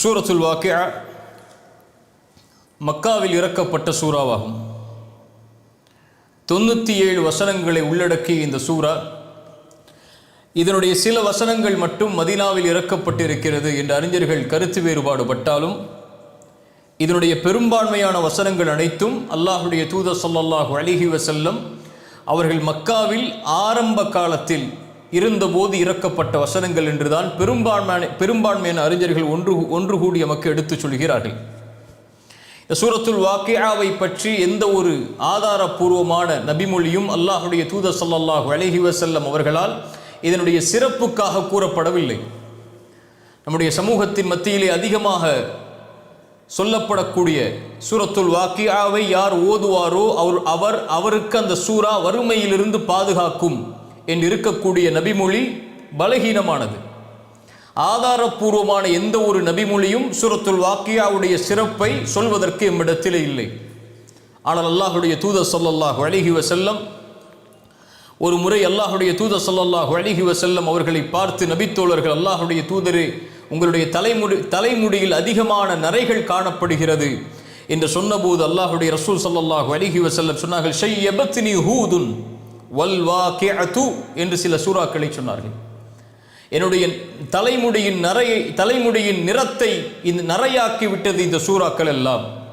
சூரத்துல் வாக்கிய மக்காவில் இறக்கப்பட்ட சூறாவாகும். தொண்ணூற்றி ஏழு வசனங்களை உள்ளடக்கிய இந்த சூறா இதனுடைய சில வசனங்கள் மட்டும் மதினாவில் இறக்கப்பட்டிருக்கிறது என்று அறிஞர்கள் கருத்து வேறுபாடு பட்டாலும் இதனுடைய பெரும்பான்மையான வசனங்கள் அனைத்தும் அல்லாஹுடைய தூத ஸல்லல்லாஹு அலைஹி வசல்லம் அவர்கள் மக்காவில் ஆரம்ப காலத்தில் இருந்தபோது இறக்கப்பட்ட வசனங்கள் என்றுதான் பெரும்பான்மையான பெரும்பான்மையான அறிஞர்கள் ஒன்று ஒன்று கூடி நமக்கு எடுத்துச் சொல்கிறார்கள். இந்த சூரத்துல் வாக்கியாவை பற்றி எந்த ஒரு ஆதாரபூர்வமான நபிமொழியும் அல்லாஹுடைய தூத சல்லாஹு அலைஹி வசல்லம் அவர்களால் இதனுடைய சிறப்புக்காக கூறப்படவில்லை. நம்முடைய சமூகத்தின் மத்தியிலே அதிகமாக சொல்லப்படக்கூடிய சூரத்துல் வாக்கியாவை யார் ஓதுவாரோ அவர் அவர் அவருக்கு அந்த சூரா வறுமையிலிருந்து பாதுகாக்கும் என்று இருக்கக்கூடிய நபிமொழி பலகீனமானது. ஆதாரப்பூர்வமான எந்த ஒரு நபிமொழியும் சுரத்துல் வாக்கியாவுடைய சிறப்பை சொல்வதற்கு எம்மிடத்திலே இல்லை. ஆனால் அல்லாஹுடைய தூத சொல்லல்லாஹு அழகி வசல்லம் ஒரு முறை அல்லாஹுடைய தூத சொல்லல்லாஹு அழகி வசல்லம் அவர்களை பார்த்து நபித்தோழர்கள் அல்லாஹுடைய தூதரே உங்களுடைய தலைமுடி தலைமுடியில் அதிகமான நரைகள் காணப்படுகிறது என்று சொன்னபோது அல்லாஹுடைய ரசூல் ஸல்லல்லாஹு அலைஹி வசல்லம் சொன்னார்கள் ஷையபத்னி ஹூதுன். வல் வாக்கிஅது என்று சில சூறாக்களை சொன்னார்கள். என்னுடைய தலைமுடியின் நரையை தலைமுடியின் நிறத்தை இந்த நரையாக்கி விட்டது இந்த சூறாக்கள் எல்லாம்.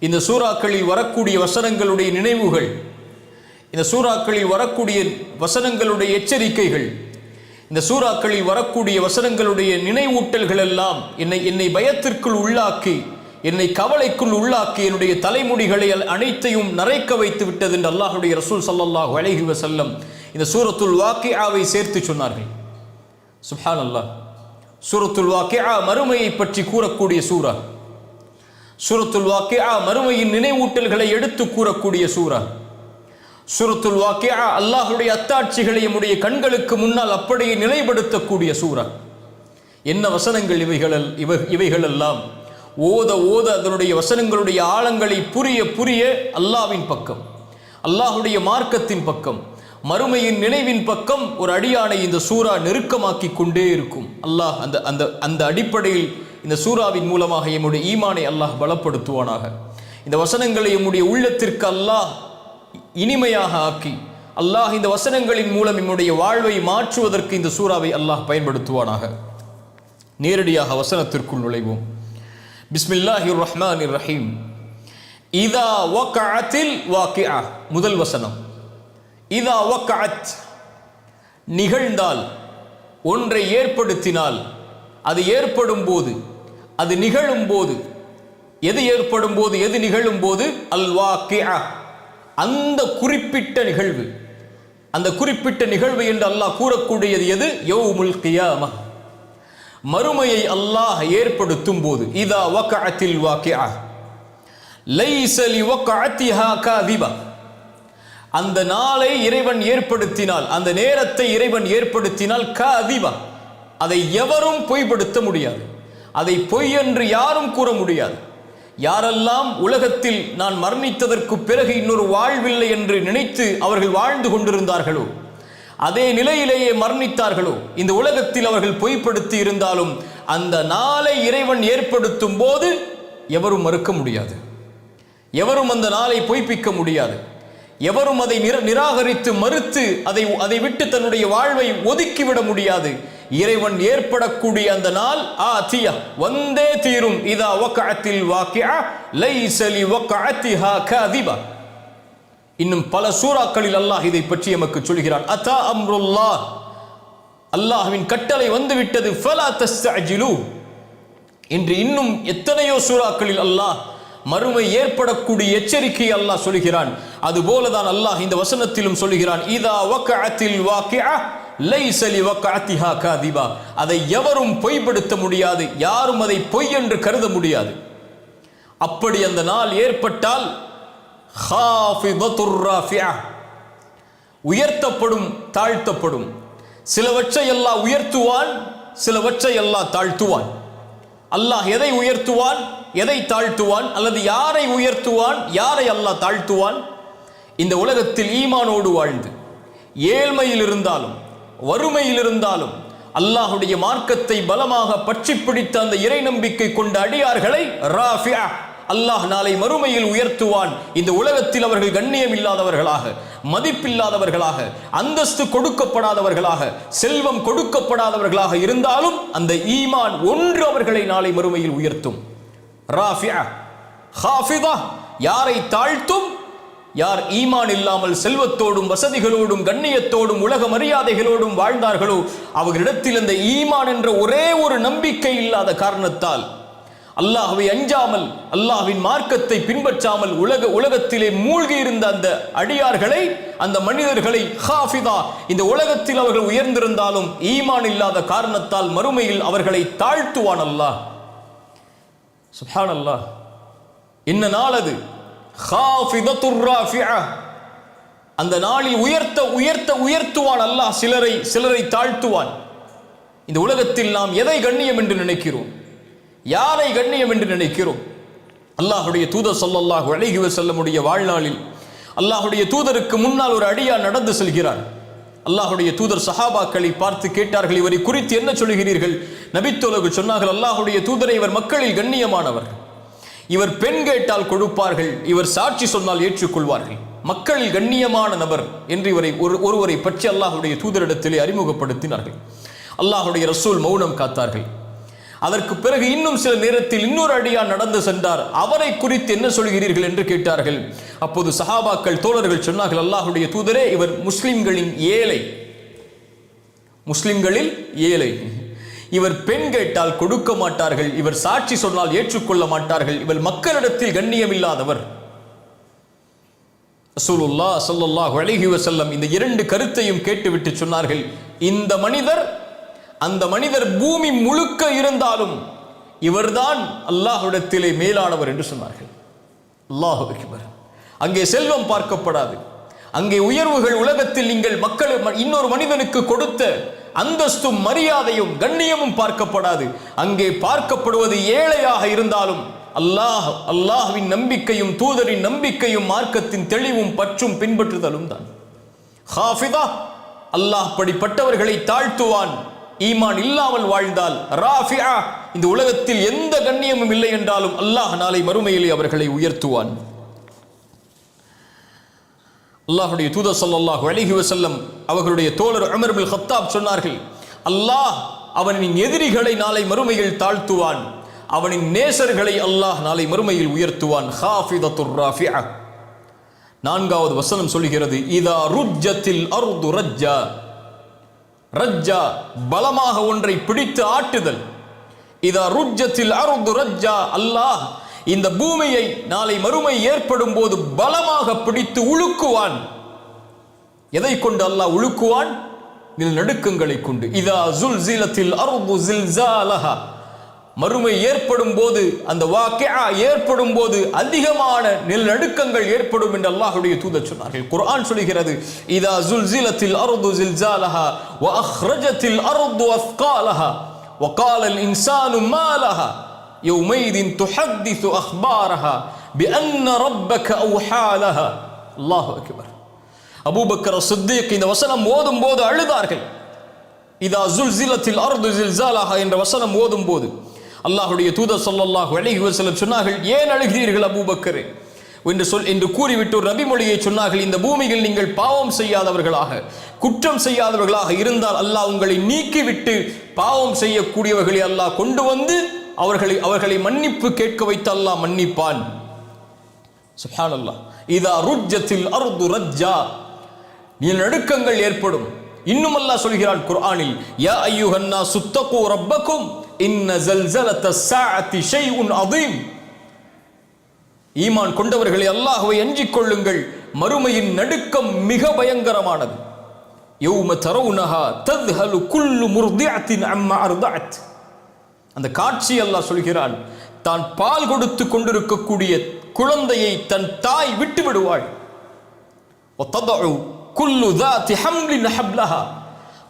இந்த சூறாக்களில் வரக்கூடிய வசனங்களுடைய நினைவுகள் இந்த சூறாக்களில் வரக்கூடிய வசனங்களுடைய எச்சரிக்கைகள் இந்த சூறாக்களில் வரக்கூடிய வசனங்களுடைய நினைவூட்டல்கள் எல்லாம் என்னை என்னை பயத்திற்குள் உள்ளாக்கி என்னை கவலைக்குள் உள்ளாக்கி என்னுடைய தலைமுடிகளை அனைத்தையும் நரைக்க வைத்து விட்டது என்று அல்லாஹுடைய ரசூல் சல்லாஹூ அலைஹி வசல்லம் இந்த சூரத்துல் வாக்கியாவை சேர்த்து சொன்னார்கள். சுஹான் அல்லாஹ் சூரத்துல் வாக்கியா மறுமையை பற்றி கூறக்கூடிய சூரா. சூரத்துல் வாக்கியா மறுமையின் நினைவூட்டல்களை எடுத்து கூறக்கூடிய சூரா. சூரத்துல் வாக்கியா அல்லாஹுடைய அத்தாட்சிகளை நம்முடைய கண்களுக்கு முன்னால் அப்படியே நிலைப்படுத்தக்கூடிய சூரா. என்ன வசனங்கள் இவைகள் இவை இவைகளெல்லாம்? ஓத ஓத அதனுடைய வசனங்களுடைய ஆழங்களை புரிய புரிய அல்லாவின் பக்கம் அல்லாஹுடைய மார்க்கத்தின் பக்கம் மறுமையின் நினைவின் பக்கம் ஒரு அடியானை இந்த சூரா நெருக்கமாக்கி கொண்டே இருக்கும். அல்லாஹ் அந்த அந்த அந்த அடிப்படையில் இந்த சூறாவின் மூலமாக எம்முடைய ஈமானை அல்லாஹ் பலப்படுத்துவானாக. இந்த வசனங்களை எம்முடைய உள்ளத்திற்கு அல்லாஹ் இனிமையாக ஆக்கி அல்லாஹ் இந்த வசனங்களின் மூலம் என்னுடைய வாழ்வை மாற்றுவதற்கு இந்த சூறாவை அல்லாஹ் பயன்படுத்துவானாக. நேரடியாக வசனத்திற்குள் நுழைவோம். பிஸ்மில்லாஹி ரஹ்மான் ரஹீம் இதா வக்கஅத்தில் வாக்கியா முதல் வசனம் இதா வக்கஅத் நிகழ்ந்தால் ஒன்றை ஏற்படுத்தினால் அது ஏற்படும் போது அது நிகழும் போது எது ஏற்படும் போது எது நிகழும் போது அல் வாக்கியா அந்த குறிப்பிட்ட நிகழ்வு. அந்த குறிப்பிட்ட நிகழ்வு என்று அல்லாஹ் கூறக்கூடியது எது? யௌமுல் கியாமா மறுமையை அல்லாஹ் ஏற்படுத்தும் போது இதா வக்கஅத்தில் வாக்கியா லைஸ லிவக்கஅத்திஹா காதிபா. அந்த நாளை இறைவன் ஏற்படுத்தினால் அந்த நேரத்தை இறைவன் ஏற்படுத்தினால் காதிபா. அதை எவரும் பொய்ப்படுத்த முடியாது. அதை பொய் என்று யாரும் கூற முடியாது. யாரெல்லாம் உலகத்தில் நான் மரணித்ததற்கு பிறகு இன்னொரு வாழ்வில்லை என்று நினைத்து அவர்கள் வாழ்ந்து கொண்டிருந்தார்களோ அதே நிலையிலேயே மரணித்தார்களோ? இந்த உலகத்தில் அவர்கள் பொய்ப்படுத்தி இருந்தாலும் அந்த நாளை இறைவன் ஏற்படுத்தும் போது எவரும் மறுக்க முடியாது. எவரும் அந்த நாளை பொய்ப்பிக்க முடியாது. எவரும் அதை நிராகரித்து மறுத்து அதை அதை விட்டு தன்னுடைய வாழ்வை ஒதுக்கிவிட முடியாது. இறைவன் ஏற்படக்கூடிய அந்த நாள் ஆ தியா. வந்தே தீரும். இதா வக்கஅத்தில் வாக்கியா லைஸலி வக்கஅத்திஹா கதிபா. இன்னும் பல சூறாக்களில் அல்லாஹ் இதை பற்றி எமக்கு சொல்கிறான். அதா அம்ருல்லாஹ்? அல்லாஹ்வின் கட்டளை வந்துவிட்டது. ஃபலா தஸ்தஅஜிலு. என்று இன்னும் எத்தனையோ சூறாக்களில் அல்லாஹ் மறுமை ஏற்படக்கூடிய எச்சரிக்கை அல்லாஹ் சொல்கிறான். அதுபோலதான் அல்லாஹ் இந்த வசனத்திலும் சொல்கிறான். இதா வக்கஅத்தில் வாக்கியா லைசலி லிவக்கஅத்திஹா காதிபா. அதை எவரும் பொய்ப்படுத்த முடியாது. யாரும் அதை பொய் என்று கருத முடியாது. அப்படி அந்த நாள் ஏற்பட்டால் உயர்த்தப்படும் தாழ்த்தப்படும். சிலவற்றை எல்லாம் உயர்த்துவான் சிலவற்றை எல்லாம் தாழ்த்துவான். அல்லாஹ் எதை உயர்த்துவான் எதை தாழ்த்துவான் அல்லது யாரை உயர்த்துவான் யாரை அல்லாஹ் தாழ்த்துவான்? இந்த உலகத்தில் ஈமானோடு வாழ்ந்து ஏழ்மையில் இருந்தாலும் வறுமையில் இருந்தாலும் அல்லாஹுடைய மார்க்கத்தை பலமாக பற்றி பிடித்த அந்த இறை நம்பிக்கை கொண்ட அடியார்களை ராஃபியா அல்லாஹ் நாளை மறுமையில் உயர்த்துவான். இந்த உலகத்தில் அவர்கள் கண்ணியம் இல்லாதவர்களாக மதிப்பில்லாதவர்களாக அந்தஸ்து கொடுக்கப்படாதவர்களாக செல்வம் கொடுக்கப்படாதவர்களாக இருந்தாலும் அந்த ஈமான் ஒன்று அவர்களை நாளை மறுமையில் உயர்த்தும். ராஃபியா யாரை தாழ்த்தும்? யார் ஈமான் இல்லாமல் செல்வத்தோடும் வசதிகளோடும் கண்ணியத்தோடும் உலக மரியாதைகளோடும் வாழ்ந்தார்களோ அவர்களிடத்தில் அந்த ஈமான் என்ற ஒரே ஒரு நம்பிக்கை இல்லாத காரணத்தால் அல்லாஹுவை அஞ்சாமல் அல்லாஹ்வின் மார்க்கத்தை பின்பற்றாமல் உலக உலகத்திலே மூழ்கி இருந்த அந்த அடியார்களை அந்த மனிதர்களை ஹாஃபிதா இந்த உலகத்தில் அவர்கள் உயர்ந்திருந்தாலும் ஈமான் இல்லாத காரணத்தால் மறுமையில் அவர்களை தாழ்த்துவான் அல்லாஹ். சுஹான் அல்லாஹ் என்ன நாள் அது? ஹாஃபிதத்துர் ராஃபிஆ அந்த நாளில் உயர்த்த உயர்த்த உயர்த்துவான் அல்லாஹ் சிலரை சிலரை தாழ்த்துவான். இந்த உலகத்தில் நாம் எதை கண்ணியம் என்று நினைக்கிறோம்? யாரை கண்ணியம் என்று நினைக்கிறோம்? அல்லாஹுடைய தூதர் சொல்லல்லாஹு அலைஹி செல்லமுடைய வாழ்நாளில் அல்லாஹுடைய தூதருக்கு முன்னால் ஒரு அடியார் நடந்து செல்கிறார். அல்லாஹுடைய தூதர் சஹாபாக்களை பார்த்து கேட்டார்கள் இவரை குறித்து என்ன சொல்கிறீர்கள் நபித்தோலகு சொன்னார்கள் அல்லாஹுடைய தூதரை இவர் மக்களில் கண்ணியமானவர். இவர் பெண் கேட்டால் கொடுப்பார்கள் இவர் சாட்சி சொன்னால் ஏற்றுக்கொள்வார்கள். மக்களில் கண்ணியமான நபர் என்று இவரை ஒரு ஒருவரை பற்றி அல்லாஹுடைய தூதரிடத்திலே அறிமுகப்படுத்தினார்கள். அல்லாஹுடைய ரசூல் மௌனம் காத்தார்கள். அதற்கு பிறகு இன்னும் சில நேரத்தில் இன்னொரு அடியார் நடந்து சென்றார். அவரை குறித்து என்ன சொல்கிறீர்கள் என்று கேட்டார்கள். அப்போது சஹாபாக்கள் தோழர்கள் சொன்னார்கள் அல்லாஹுடைய தூதரே இவர் முஸ்லிம்களின் ஏழை. முஸ்லிம்களில் ஏழை. இவர் பெண் கேட்டால் கொடுக்க மாட்டார்கள். இவர் சாட்சி சொன்னால் ஏற்றுக்கொள்ள மாட்டார்கள். இவர் மக்களிடத்தில் கண்ணியம் இல்லாதவர் ரசூலுல்லாஹ் ஸல்லல்லாஹு அலைஹி இந்த இரண்டு கருத்தையும் கேட்டுவிட்டு சொன்னார்கள். இந்த மனிதர் அந்த மனிதர் பூமி முழுக்க இருந்தாலும் இவர்தான் அல்லாஹுடத்திலே மேலானவர் என்று சொன்னார்கள். அல்லாஹு அக்பர். அங்கே செல்வம் பார்க்கப்படாது. அங்கே உயர்வுகள் உலகத்தில் நீங்கள் மக்கள் இன்னொரு மனிதனுக்கு கொடுத்த அந்தஸ்தும் மரியாதையும் கண்ணியமும் பார்க்கப்படாது. அங்கே பார்க்கப்படுவது ஏழையாக இருந்தாலும் அல்லாஹ் அல்லாஹுவின் நம்பிக்கையும் தூதரின் நம்பிக்கையும் மார்க்கத்தின் தெளிவும் பற்றும் பின்பற்றுதலும் தான். ஹாஃபிதா. அல்லாஹ் படிப்பட்டவர்களை தாழ்த்துவான். ஈமான் இல்லாமல் வாழ்ந்தால் ராஃபியா இந்த உலகத்தில் எந்த கண்ணியமும் இல்லை என்றாலும் அல்லாஹ் நாளை மறுமையிலே அவர்களை உயர்த்துவான். அல்லாஹுடைய தூத சொல்லாஹு அழகி வசல்லம் அவர்களுடைய தோழர் உமர் ஹத்தாப் சொன்னார்கள் அல்லாஹ் அவனின் எதிரிகளை நாளை மறுமையில் தாழ்த்துவான். அவனின் நேசர்களை அல்லாஹ் நாளை மறுமையில் உயர்த்துவான். நான்காவது வசனம் சொல்கிறது இதா ருஜ்ஜத்தில் அருது ரஜ்ஜா. ரஜ்ஜா பலமாக ஒன்றை பிடித்து ஆட்டுதல். இதா ருஜ்ஜத்தில் அருது ரஜ்ஜா அல்லாஹ். இந்த பூமியை நாளை மறுமை ஏற்படும் போது பலமாக பிடித்து உழுக்குவான். எதை கொண்டு அல்லாஹ் உழுக்குவான்? நில் நடுக்கங்களை கொண்டு. இதா ஜுல் ஜீலத்தில் அருது ஜில்சாலஹா. மறுமை ஏற்படும் போது அந்த வாக்கியா ஏற்படும் போது அதிகமான நிலநடுக்கங்கள் ஏற்படும் என்று அல்லாஹ்வுடைய தூதர் சொன்னார்கள் குர்ஆன் சொல்கிறது இதா ஜுல்சிலத்தில் அர்து ஜில்சாலஹா வ அஹ்ரஜத்தில் அர்து அஸ்காலஹா وقال الإنسان ما لها يومئذ تحدث أخبارها بأن ربك أوحى لها الله أكبر அபூ பக்கர் சித்திக் இந்த வசனம் ஓதும் போது அழுதார்கள் இதா ஜுல்சிலத்தில் அர்து ஜில்சாலஹா என்ற வசனம் ஓதும் போது அல்லாஹுடைய தூதர் சொல்லல்லாஹு அழகி வசலம் சொன்னார்கள் ஏன் அழுகிறீர்கள் அபூபக்கரே என்று சொல் என்று கூறிவிட்டு ரபி மொழியை சொன்னார்கள் இந்த பூமியில் நீங்கள் பாவம் செய்யாதவர்களாக குற்றம் செய்யாதவர்களாக இருந்தால் அல்லாஹ் உங்களை நீக்கிவிட்டு பாவம் செய்யக்கூடியவர்களை அல்லாஹ் கொண்டு வந்து அவர்களை அவர்களை மன்னிப்பு கேட்க வைத்து அல்லாஹ் மன்னிப்பான். அல்லாஹ் இதா ருஜத்தில் அருது ரஜ்ஜா. நடுக்கங்கள் ஏற்படும். இன்னும் அல்லாஹ் சொல்கிறான் குர்ஆனில் யா ஐயுஹன்னா சுத்தகு ரப்பக்கும். இன்ன ஜல்சலத்த சாஅத்தி ஷைஉன் அதீம் ஈமான் கொண்டவர்களை அல்லாஹ்வை அஞ்சிக் கொள்ளுங்கள். மறுமையின் நடுக்கம் மிக பயங்கரமானது. யௌம தரவுனஹா தத்ஹலு குல்லு முர்திஅத்தின் அம்மா அர்தஅத். அந்த காட்சி அல்லாஹ் சொல்கிறான் தான் பால் கொடுத்து கொண்டிருக்கக்கூடிய குழந்தையை தன் தாய் விட்டு விடுவாள். ஒத்ததழு குல்லு தாத்தி ஹம்லின் ஹப்லஹா.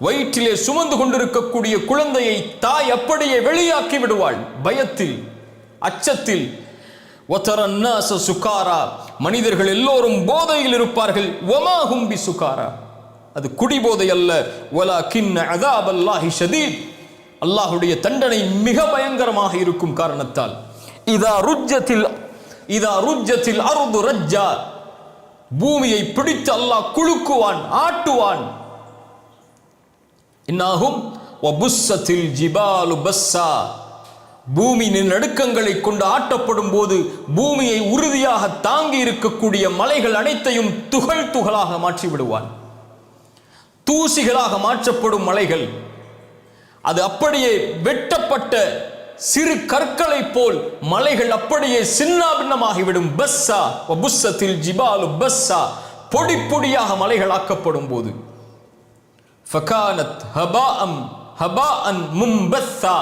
வயிற்றிலே சுமந்து கொண்டிருக்கக்கூடிய குழந்தையை தாய் அப்படியே வெளியாக்கி விடுவாள். பயத்தில் அச்சத்தில். ஒத்தர சுகாரா. மனிதர்கள் எல்லோரும் போதையில் இருப்பார்கள். ஒமா கும்பி சுகாரா. அது குடிபோதை அல்ல. ஒலா கின் அதாப் அல்லாஹி ஷதீத். அல்லாஹுடைய தண்டனை மிக பயங்கரமாக இருக்கும் காரணத்தால். இதா ருஜ்ஜத்தில் இதா ருஜ்ஜத்தில் அருது ரஜ்ஜா. பூமியை பிடித்து அல்லாஹ் குலுக்குவான் ஆட்டுவான். இன்னாகும் வபுஸ்ஸத்தில் ஜிபாலு பஸ்ஸா. பூமியின் நடுக்கங்களை கொண்டு ஆட்டப்படும் போது பூமியை உறுதியாக தாங்கி இருக்கக்கூடிய மலைகள் அனைத்தையும் துகள் துகளாக மாற்றி விடுவான் தூசிகளாக மாற்றப்படும் மலைகள். அது அப்படியே வெட்டப்பட்ட சிறு கற்களைப் போல் மலைகள் அப்படியே சின்னாபின்னமாகிவிடும். பஸ்ஸா வபுஸ்ஸத்தில் ஜிபாலு பஸ்ஸா. பொடி பொடியாக மலைகள் ஆக்கப்படும் போது ஃபகானத் ஹபாஅம் ஹபாஅன் மும்பஸ்ஸா.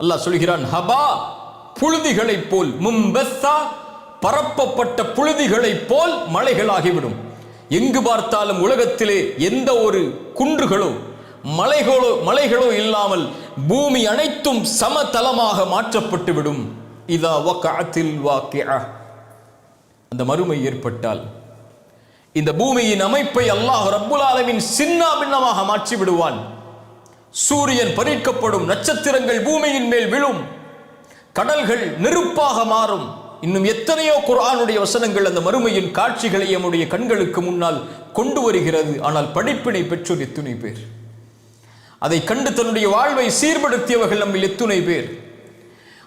அல்லாஹ் சொல்கிறான் ஹபா புழுதிகளைப் போல் மும்பஸ்ஸா பரப்பப்பட்ட புழுதிகளைப் போல் மலைகளாகிவிடும். எங்கு பார்த்தாலும் உலகத்திலே எந்த ஒரு குன்றுகளோ மலைகளோ மலைகளோ இல்லாமல் பூமி அனைத்தும் சமதளமாக மாற்றப்பட்டுவிடும். இதா இதா வக்கஅத்தில் வாக்கிஅ. அந்த மறுமை ஏற்பட்டால் இந்த பூமியின் அமைப்பை அல்லாஹ் ரப்புல் ஆலமின் சின்ன பின்னமாக மாற்றி விடுவான் சூரியன் பறிக்கப்படும் நட்சத்திரங்கள் பூமியின் மேல் விழும். கடல்கள் நெருப்பாக மாறும். இன்னும் எத்தனையோ குரானுடைய வசனங்கள் அந்த மறுமையின் காட்சிகளை நம்முடைய கண்களுக்கு முன்னால் கொண்டு வருகிறது. ஆனால் படிப்பினை பெற்றோர் எத்துணை பேர். அதை கண்டு தன்னுடைய வாழ்வை சீர்படுத்தியவர்கள் நம்மில் எத்துணை பேர்.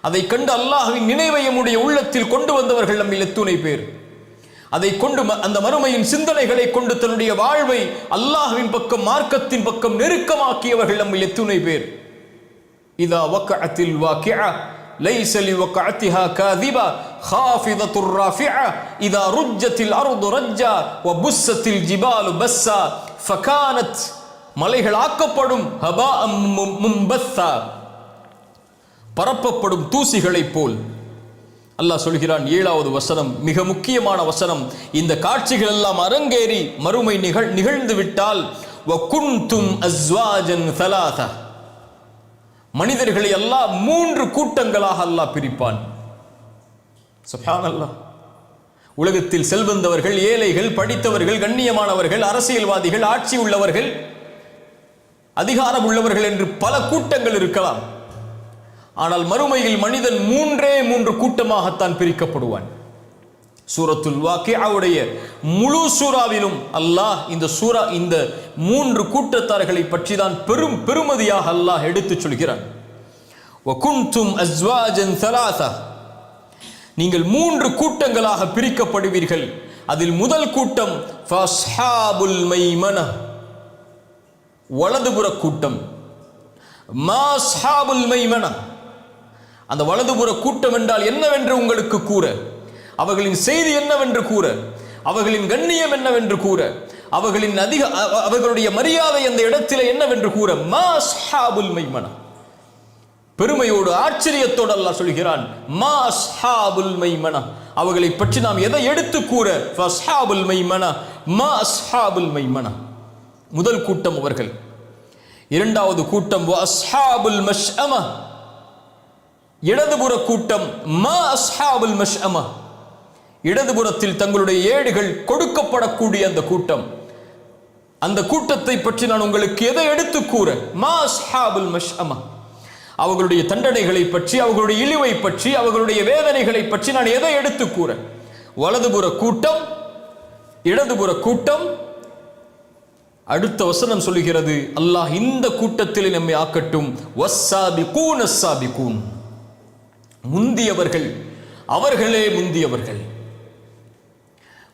அதை கண்டு அல்லாஹின் நினைவை நம்முடைய உள்ளத்தில் கொண்டு வந்தவர்கள் நம்மில் எத்துணை பேர். அதை கொண்டு ம- அந்த மறுமையின் சிந்தனைகளை கொண்டு தன்னுடைய வாழ்வை அல்லாஹ்வின் பக்கம் மார்க்கத்தின் பக்கம் நெருக்கமாக்கியவர்கள் நம்மில் எத்துணை பேர் இதா வக்கஅத்தில் வாக்கிஅ ليس لوقعتها كاذبة خافضة رافعة إذا رجت الأرض رجا وبست الجبال بسا فكانت மலைகள் ஆக்கப்படும் ஹபா மும்பஸ்ஸா பரப்பப்படும் தூசிகளைப் போல் அல்லாஹ் சொல்கிறான் ஏழாவது வசனம் மிக முக்கியமான வசனம் இந்த காட்சிகள் எல்லாம் அரங்கேறி மறுமை நிகழ் நிகழ்ந்து விட்டால் வகுந்தும் அஸ்வாஜன் தலாதா மனிதர்களை எல்லாம் மூன்று கூட்டங்களாக அல்லாஹ் பிரிப்பான். சுப்ஹானல்லாஹ் உலகத்தில் செல்வந்தவர்கள் ஏழைகள் படித்தவர்கள் கண்ணியமானவர்கள் அரசியல்வாதிகள் ஆட்சி உள்ளவர்கள் அதிகாரம் உள்ளவர்கள் என்று பல கூட்டங்கள் இருக்கலாம். ஆனால் மறுமையில் மனிதன் மூன்றே மூன்று கூட்டமாகத்தான் பிரிக்கப்படுவான். சூரத்துல் வாக்கியாவுடைய முழு சூறாவிலும் அல்லாஹ் இந்த சூரா இந்த மூன்று கூட்டத்தார்களை பற்றி தான் பெரும் பெருமதியாக அல்லாஹ் எடுத்துச் சொல்கிறான். வகுந்தும் அஸ்வாஜன் நீங்கள் மூன்று கூட்டங்களாக பிரிக்கப்படுவீர்கள். அதில் முதல் கூட்டம் வலதுபுற கூட்டம் மாஸ்ஹாபுல் மைமன. அந்த வலதுபுற கூட்டம் என்றால் என்னவென்று உங்களுக்கு கூற. அவர்களின் செய்தி என்னவென்று கூற. அவர்களின் கண்ணியம் என்னவென்று கூற. அவர்களின் அதிக அவர்களுடைய மரியாதை அந்த இடத்தில் என்னவென்று கூற. மாஸ்ஹாபுல் மைமனா. பெருமையோடு ஆச்சரியத்தோடு அல்லாஹ் சொல்கிறான் மா அஸ்ஹாபுல் மைமனா. அவர்களை பற்றி நாம் எதை எடுத்து கூற? ஃபஸ்ஹாபுல் மைமனா மா அஸ்ஹாபுல் மைமனா. முதல் கூட்டம் அவர்கள். இரண்டாவது கூட்டம் வஸ்ஹாபுல் மஷ்அமா. இடதுபுற கூட்டம் மா அஸ்ஹாபுல் மஷ்அம. இடதுபுறத்தில் தங்களுடைய ஏடுகள் கொடுக்கப்படக்கூடிய அந்த கூட்டம். அந்த கூட்டத்தை பற்றி நான் உங்களுக்கு எதை எடுத்து கூற? மா அஸ்ஹாபுல் மஷ்அம. அவர்களுடைய தண்டனைகளை பற்றி அவர்களுடைய இழிவை பற்றி அவர்களுடைய வேதனைகளை பற்றி நான் எதை எடுத்து கூற? வலதுபுற கூட்டம் இடதுபுற கூட்டம். அடுத்த வசனம் சொல்லுகிறது அல்லாஹ் இந்த கூட்டத்தில் நம்மை ஆக்கட்டும். சாபி அஸ்ஸாபிகூன் முந்தியவர்கள் அவர்களே முந்தியவர்கள்.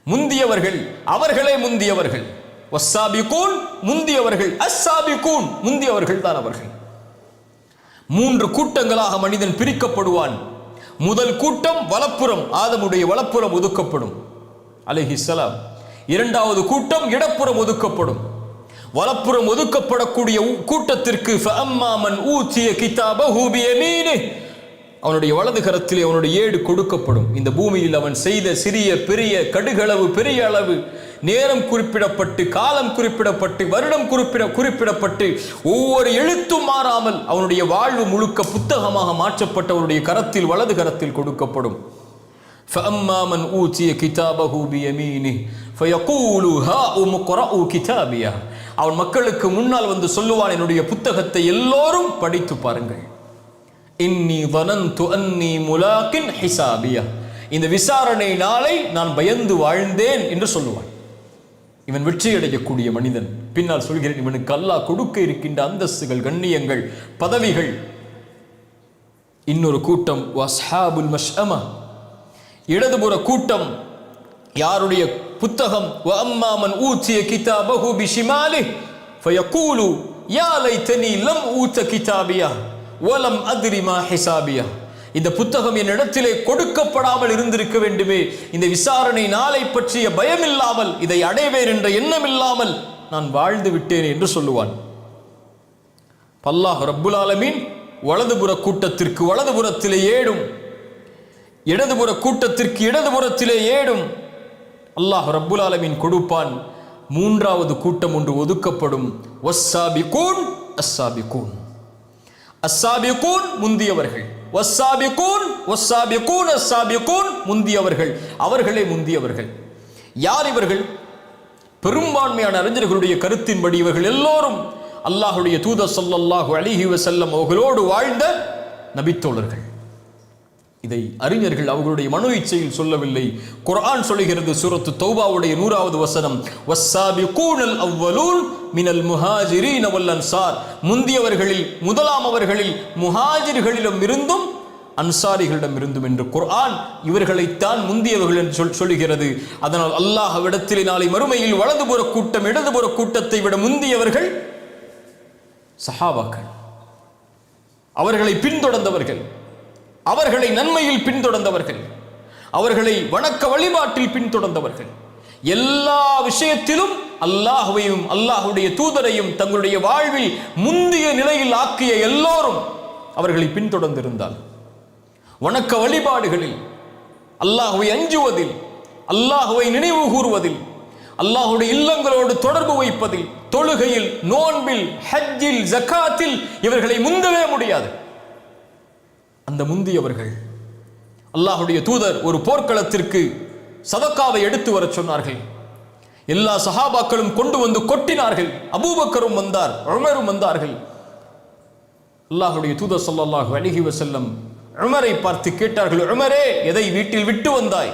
முந்தியவர்கள் அவர்களே முந்தியவர்கள். ஒஸ்ஸாபிகூன் முந்தியவர்கள். அஸ்ஸாபிகூன் முந்தியவர்கள் தான் அவர்கள். மூன்று கூட்டங்களாக மனிதன் பிரிக்கப்படுவான். முதல் கூட்டம் வலப்புறம் ஆதமுடைய வலப்புறம் ஒதுக்கப்படும். அலிஹிஸ்லாம் இரண்டாவது கூட்டம் இடப்புறம் ஒதுக்கப்படும். வலப்புறம் ஒதுக்கப்படக்கூடிய கூட்டத்திற்கு ஃபஅம்மாமன் ஊத்திய கிதாபஹு பியமீனிஹி அவனுடைய வலது கரத்திலே அவனுடைய ஏடு கொடுக்கப்படும் இந்த பூமியில் அவன் செய்த சிறிய பெரிய கடுகளவு பெரிய அளவு நேரம் குறிப்பிடப்பட்டு காலம் குறிப்பிடப்பட்டு வருடம் குறிப்பிட குறிப்பிடப்பட்டு ஒவ்வொரு எழுத்தும் மாறாமல் அவனுடைய வாழ்வு முழுக்க புத்தகமாக மாற்றப்பட்டு அவனுடைய கரத்தில் வலது கரத்தில் கொடுக்கப்படும் فأما من أوتي كتابه بيمينه ஃபயகூலு ஹாஉம் இக்ரஉ கிதாபியா அவன் மக்களுக்கு முன்னால் வந்து சொல்லுவான் என்னுடைய புத்தகத்தை எல்லோரும் படித்து பாருங்கள் இன்னி வனந்து அன்னி முலாக்கின் ஹிசாபியா. இந்த விசாரணை நாளை நான் பயந்து வாழ்ந்தேன் என்று சொல்லுவான். இவன் வெற்றி அடையக்கூடிய மனிதன். பின்னால் சொல்கிறேன் இவனுக்கு அல்லாஹ் கொடுக்க இருக்கின்ற அந்தஸ்துகள் கண்ணியங்கள் பதவிகள். இன்னொரு கூட்டம் வஸ்ஹாபுல் மஷ்அமா. இடதுபுற கூட்டம் யாருடைய புத்தகம்? வ அம்மாமன் ஊத்திய கிதாபஹு பிஷிமாலி ஃபயகூலு யா லைத்தனி லம் ஊத்த கிதாபியா. ஓலம் அதிரிமா ஹிசாபியா. இந்த புத்தகம் என் இடத்திலே கொடுக்கப்படாமல் இருந்திருக்க வேண்டுமே. இந்த விசாரணை நாளை பற்றிய பயமில்லாமல் இதை அடைவேன் என்ற எண்ணம் இல்லாமல் நான் வாழ்ந்து விட்டேன் என்று சொல்லுவான். பல்லாஹ் ரப்புல் ஆலமீன் வலதுபுற கூட்டத்திற்கு வலதுபுறத்திலே ஏடும். இடதுபுற கூட்டத்திற்கு இடதுபுறத்திலே ஏடும். அல்லாஹ் ரப்புல் ஆலமீன் கொடுப்பான். மூன்றாவது கூட்டம் ஒன்று ஒதுக்கப்படும். வஸ்ஸாபிகூன் அஸ்ஸாபிகூன் அஸ்ஸாபிகூன் முந்தியவர்கள். வஸ்ஸாபிகூன் வஸ்ஸாபிகூன் அஸ்ஸாபிகூன் முந்தியவர்கள். அவர்களே முந்தியவர்கள். யார் இவர்கள்? பெரும்பான்மையான அறிஞர்களுடைய கருத்தின்படி இவர்கள் எல்லோரும் அல்லாஹுடைய தூத சொல்லல்லாஹு அலைஹி வஸல்லம் அவர்களோடு வாழ்ந்த நபித்தோழர்கள். இதை அறிஞர்கள் அவர்களுடைய மனு இச்சையில் சொல்லவில்லை. குரான் சொல்லுகிறது சூரத்து தௌபாவுடைய நூறாவது வசனம் வஸ்ஸாபிகூனல் அவ்வலூன் மினல் முஹாஜிரீன வல் அன்சார். முந்தியவர்களில் முதலாம் அவர்களில் முஹாஜிர்களிடம் இருந்தும் அன்சாரிகளிடம் இருந்தும் என்று குர்ஆன் இவர்களைத்தான் முந்தியவர்கள் என்று சொல் சொல்லுகிறது. அதனால் அல்லாஹ் விடத்திலே நாளை மறுமையில் வலதுபுற கூட்டம் இடதுபுற கூட்டத்தை விட முந்தியவர்கள் சஹாபாக்கள். அவர்களை பின்தொடர்ந்தவர்கள். அவர்களை நன்மையில் பின்தொடர்ந்தவர்கள். அவர்களை வணக்க வழிபாட்டில் பின்தொடர்ந்தவர்கள். எல்லா விஷயத்திலும் அல்லாஹுவையும் அல்லாஹுடைய தூதரையும் தங்களுடைய வாழ்வில் முந்திய நிலையில் ஆக்கிய எல்லோரும் அவர்களை பின்தொடர்ந்திருந்தால். வணக்க வழிபாடுகளில் அல்லாஹுவை அஞ்சுவதில் அல்லாஹுவை நினைவு கூறுவதில் அல்லாஹுடைய இல்லங்களோடு தொடர்பு வைப்பதில் தொழுகையில் நோன்பில் ஹஜ்ஜில் ஜக்காத்தில் இவர்களை முந்தவே முடியாது. அந்த முந்தியவர்கள் அல்லாஹுடைய தூதர் ஒரு போர்க்களத்திற்கு சதக்காவை எடுத்து வரச் சொன்னார்கள். எல்லா சஹாபாக்களும் கொண்டு வந்து கொட்டினார்கள். அபூபக்கரும் வந்தார் உமரும் வந்தார்கள். அல்லாஹுடைய தூதர் சொல்லாஹு அழகி வசல்லம் உமரை பார்த்து கேட்டார்கள் உமரே எதை வீட்டில் விட்டு வந்தாய்?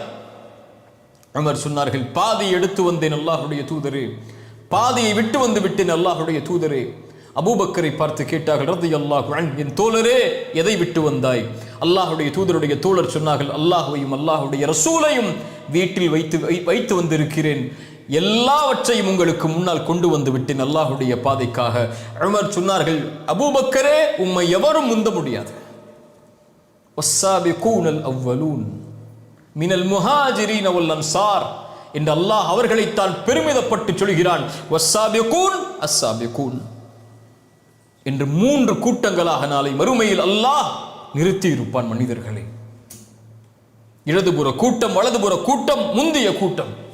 உமர் சொன்னார்கள் பாதி எடுத்து வந்தேன் அல்லாஹுடைய தூதரு. பாதியை விட்டு வந்து விட்டேன் அல்லாஹுடைய தூதரே. அபூபக்கரை பார்த்து கேட்டார்கள் ரதி அல்லாஹ் என் தோழரே எதை விட்டு வந்தாய்? அல்லாஹுடைய தூதருடைய தோழர் சொன்னார்கள் அல்லாஹுவையும் அல்லாஹுடைய ரசூலையும் வீட்டில் வைத்து வை- வைத்து வந்திருக்கிறேன். எல்லாவற்றையும் உங்களுக்கு முன்னால் கொண்டு வந்து விட்டேன் அல்லாஹுடைய பாதைக்காக. உமர் சொன்னார்கள் அபூபக்கரே உம்மை எவரும் முந்த முடியாது. ஒஸ்ஸாபிகூனல் அவ்வலூன் மினல் முஹாஜிரீன் அவல் அன்சார். என்று அல்லாஹ் அவர்களைத்தான் பெருமிதப்பட்டு சொல்கிறான். ஒஸ்ஸாபிகூன் அஸ்ஸாபிகூன். என்று மூன்று கூட்டங்களாக நாளை மறுமையில் அல்லாஹ் நிறுத்தி இருப்பான் மனிதர்களை. இடதுபுற கூட்டம் வலதுபுற கூட்டம் முந்தைய கூட்டம்.